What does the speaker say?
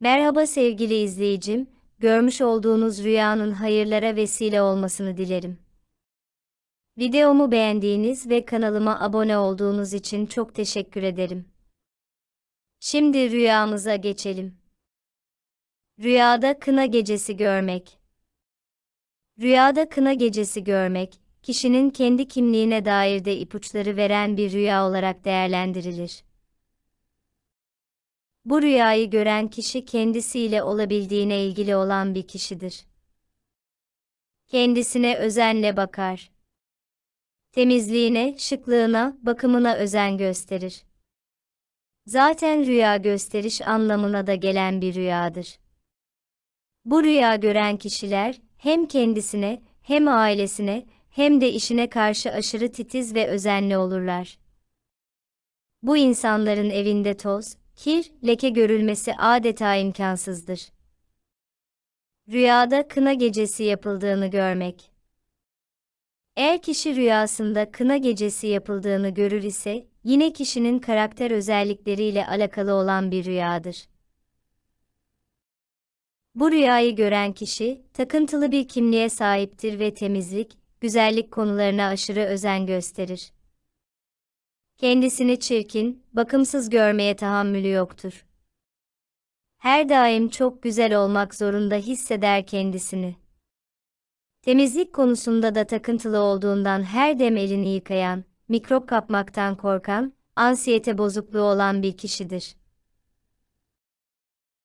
Merhaba sevgili izleyicim, görmüş olduğunuz rüyanın hayırlara vesile olmasını dilerim. Videomu beğendiğiniz ve kanalıma abone olduğunuz için çok teşekkür ederim. Şimdi rüyamıza geçelim. Rüyada kına gecesi görmek. Rüyada kına gecesi görmek, kişinin kendi kimliğine dair de ipuçları veren bir rüya olarak değerlendirilir. Bu rüyayı gören kişi kendisiyle olabildiğine ilgili olan bir kişidir. Kendisine özenle bakar. Temizliğine, şıklığına, bakımına özen gösterir. Zaten rüya gösteriş anlamına da gelen bir rüyadır. Bu rüya gören kişiler hem kendisine, hem ailesine, hem de işine karşı aşırı titiz ve özenli olurlar. Bu insanların evinde toz, kir, leke görülmesi adeta imkansızdır. Rüyada kına gecesi yapıldığını görmek. Eğer kişi rüyasında kına gecesi yapıldığını görür ise, yine kişinin karakter özellikleriyle alakalı olan bir rüyadır. Bu rüyayı gören kişi, takıntılı bir kimliğe sahiptir ve temizlik, güzellik konularına aşırı özen gösterir. Kendisini çirkin, bakımsız görmeye tahammülü yoktur. Her daim çok güzel olmak zorunda hisseder kendisini. Temizlik konusunda da takıntılı olduğundan her dem elini yıkayan, mikrop kapmaktan korkan, ansiyete bozukluğu olan bir kişidir.